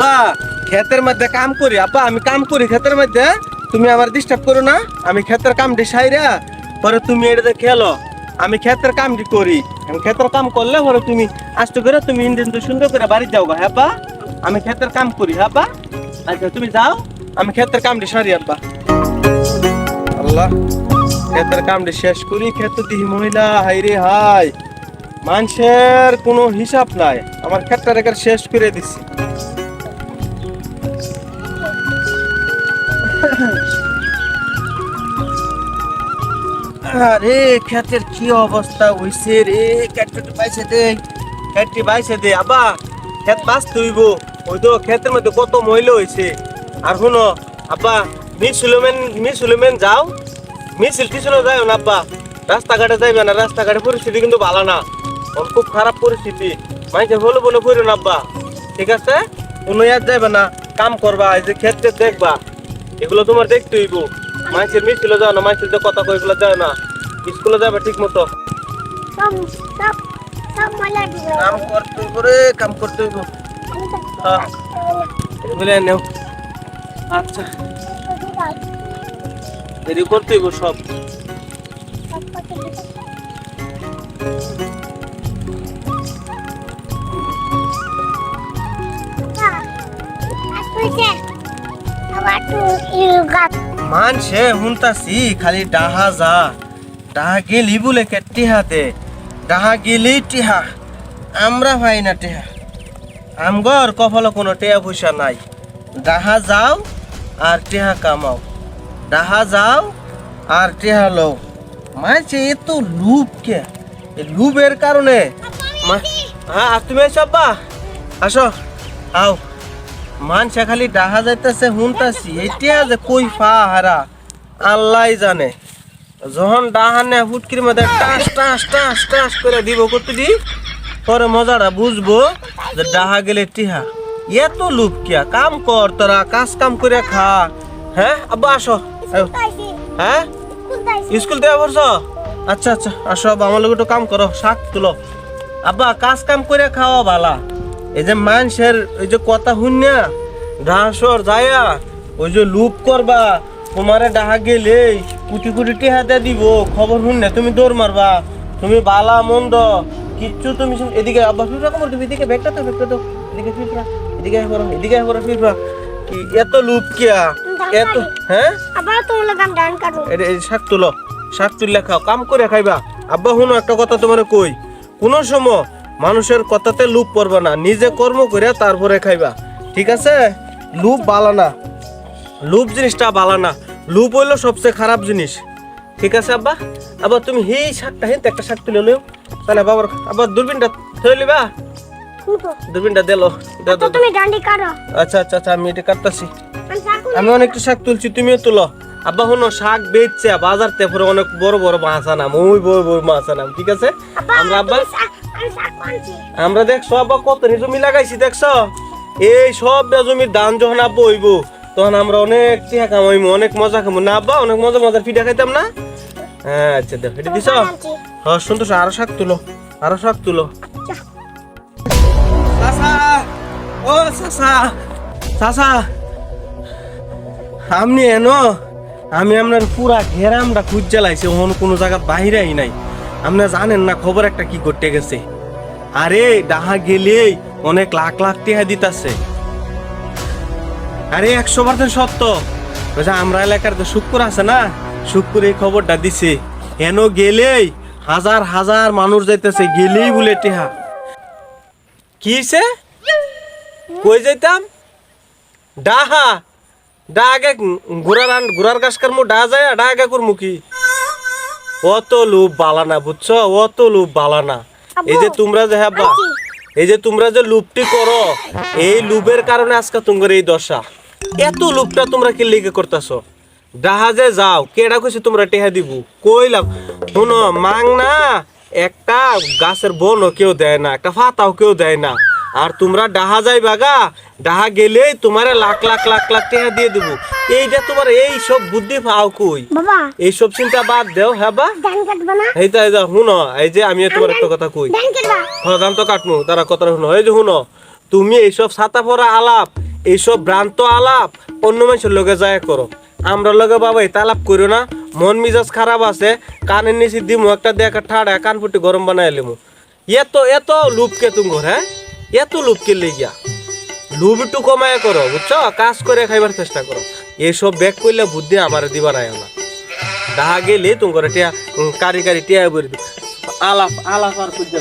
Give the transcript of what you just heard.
আব্বা ক্ষেতের মধ্যে কাম করি আব্বা আমি কাম করি ক্ষেতের মধ্যে, তুমি আমার ডিস্টার্ব করো না, আমি ক্ষেতের কামটি সাইরা পরে তুমি এটা খেলো, আমি ক্ষেতের কামটি করি। আমি ক্ষেতের কাম করলে পরে তুমি আস্তে করে তুমি ইন্ডিয়ান সুন্দর করে বাড়ি যাও গা হ্যাঁ আমি ক্ষেতের কাম করি হ্যাঁ আচ্ছা তুমি যাও, আমি ক্ষেতের কামটি সারি আব্বা আল্লাহ, ক্ষেতের কামটি শেষ করি, ক্ষেত দিহি মহিলা হাই রে হাই মানুষের কোনো হিসাব নাই, আমার ক্ষেতটা রেখে শেষ করে দিচ্ছি আরে, ক্ষেতের কি অবস্থা হইছে রে? ক্ষেতটা পাইছে দে ক্ষেতটি পাইছে দে। আবা, ক্ষেত বাঁচতে হইব। ওই তো ক্ষেতের মধ্যে কত মহিলা হইছে। আর শুনো আব্বা মিস সুলেমেন মিস সুলেমেন যাও। মিছিল টিছিল যাও না, আব্বা। রাস্তাঘাটে যাইবে না রাস্তাঘাটে পরিস্থিতি কিন্তু ভালো না। খুব খারাপ পরিস্থিতি। মাইকে হলো বলে কইরো না, আব্বা। ঠিক আছে? কোনো ইয়াদ যাইবে না। কাম করবা, এই যে ক্ষেত্রে দেখবা। এগুলো তোমার দেখতে হইব। মাইসের মিছিল যাও না মাইসের যে কথা কই এগুলো যাও না। স্কুলে যাবে ঠিক মতো কাম করতে হইব রে কাম করতে হইব। হ্যাঁ। এগুলো নেও। আচ্ছা। দেরি করতে হইব সব। মানছে হুনতাছি খালি ডাহা যা। ডাহা গেলি বলে কে টিহা দে ডাহা গেলি টিহা। আমরা ভাই না টিহা। আমগর কপালে কোনো টেয়া পয়সা নাই। ডাহা যাও আর টিহা কামাও। ডাহা যাও আর টিহা লও। মানছে এত লুপ কে? লুপের কারণে হ্যাঁ তুমি এসব বা আসো। আও। মানসা খালি ডাহা যাইতেছে, হুনতাছি। এইটা যে কই ফা হারা আল্লাহ জানে। যখন ডাহানে ফুটকির মধ্যে টাস টাস টাস টাস করে দিব করতে দি পরে মজাটা বুঝব যে ডাহা গেলে টিহা। এত লুপ কিয়া? কাম কর তোরা, কাজ কাম করে খা। হ্যাঁ? আব্বা, আসো। হ্যাঁ? স্কুল দেওয়া পড়ছ? আচ্ছা আচ্ছা আসো আব্বা, আমার লোক একটু কাম করো, শাক তুলো। আব্বা, কাজ কাম করে খাওয়া ভালা। এই যে মানুষের ওই যে কথা শুনিয়া ডাহাসর যায়া ওই যে লুপ করবা তোমারে ডাহা গেলে কুটি কুটি টিহাতে দিব খবর শুনে তুমি দৌড় মারবা তুমি বালা মন্দ কিচ্ছু তুমি এদিকে আব্বা ফিরবা কমর তুমি এদিকে ব্যাগটা তো ব্যাগটা তো এদিকে ফিরবা এদিকে করো এদিকে করো ফিরবা। কি এত লুপ কিয়া? এত হ্যাঁ? আবার ডান কাটো। এটা শাক তুলো শাক তুললে খাও কাম করে খাইবা। আব্বা শুনো একটা কথা তোমার কই কোন সময় মানুষের কথাতে লুপ পড়বে না। নিজে কর্ম করে তারপরে খাইবা। ঠিক আছে? লুপ বালা না। লুপ জিনিসটা বালা না। লুপ হইল সবচেয়ে খারাপ জিনিস। ঠিক আছে আব্বা? আবার তুমি হেই শাকটা হেন একটা শাক তুলে নিও তাহলে বাবার আবার দূরবীনটা থই লিবা ফুটো দূরবীনটা দিলো দাও। তুমি ডান্ডি কাটো। আচ্ছা আচ্ছা আচ্ছা আমি এটা কাটতাছি। আমি অনেকটা শাক তুলছি তুমিও তুলো। আব্বা হনো শাক বেচছে বাজার তেপরে অনেক বড় বড় মাছ আনাম। ওই বড় বড় মাছ আনাম। ঠিক আছে? আমরা আব্বা আমরা দেখছ আব্বা কত জমি লাগাইছি দেখছ? এই সব জমির ধান যখন আব্বা হইব তখন আমরা অনেক টিহা কামাইমু অনেক মজা খামু। না আব্বা অনেক মজা মজার পিঠা খাইতাম না? হ্যাঁ আচ্ছা দেখ এটা দিছ? হ্যাঁ সুন্দর আরও শাক তুলো আরও শাক তুলো। ও চাচা চাচা আপনি এনো আমি আপনার পুরা ঘেরামটা খুঁজ জ্বালাইছি অন্য কোনো জায়গা বাহিরাই নাই। আপনি জানেন না খবর একটা কি করতে গেছে। আরে, ডাহা গেলেই অনেক লাখ লাখ টিহা দিতাছে। আরে একশো পার্সেন্ট সত্য আমরা এলাকার তো শুক্র আছে না? শুক্র এই খবরটা দিছে। হেন গেলেই হাজার হাজার মানুষ যাইতেছে, গেলেই বলে টিহা। কি হইছে? কই যাইতাম? ডাহা ডা আগে ঘোড়ার আন ঘোড়ার গাছ কারমু ডা যায় ডা আগে করমু কি? অত লোভ বালানা বুঝছ? অত লোভ বালানা এই যে তোমরা যে হ্যাঁ এই যে তোমরা যে লুপটি করো এই লুপের কারণে আজকে তোমার এই দশা। এত লুপটা তোমরা কি লিখে করতেছো? জাহাজে যাও কেডা কইছে তোমরা টেহা দিব? কইলাম শুনো মাং না একটা গাছের বনও কেউ দেয় না একটা ফাতাও কেউ দেয় না। আর তোমরা ডাহা যাই বাগা ডাহা গেলেই তোমারে লাখ লাখ লাখ লাখ টেহা দিয়ে দেবো। এইটা তোমার এই সব বুদ্ধি পাও কই? বাবা। এইসব চিন্তা বাদ দেও হ্যাঁ বা? না? এইটা এই যে শুনো এই যে আমি তোমার একটা কথা কই। হ্যাঁ দাম তো কাটমু তারা কথা শুনো। এই যে শুনো তুমি এইসব ছাতা পরা আলাপ এইসব ভ্রান্ত আলাপ অন্য মানুষের লগে যায় করো। আমরা লগে বাবা এটা আলাপ করো না মন মিজাজ খারাপ আছে কানের নিচে দিমু একটা দেখা ঠাড়া কান ফুটি গরম বানাই লিমু। এত এত লুপকে তুমি হ্যাঁ? এত লোভকে লেগিয়া? লোভ একটু কমায় করো, বুঝছ? কাজ করে খাইবার চেষ্টা করো। এইসব ব্যাগ করলে বুদ্ধি আমার দিবার আয় না। দাহা গেলে তোমার টিয়া কারি কারি টিয়া বের আলাপ আলাপ আর খুঁজে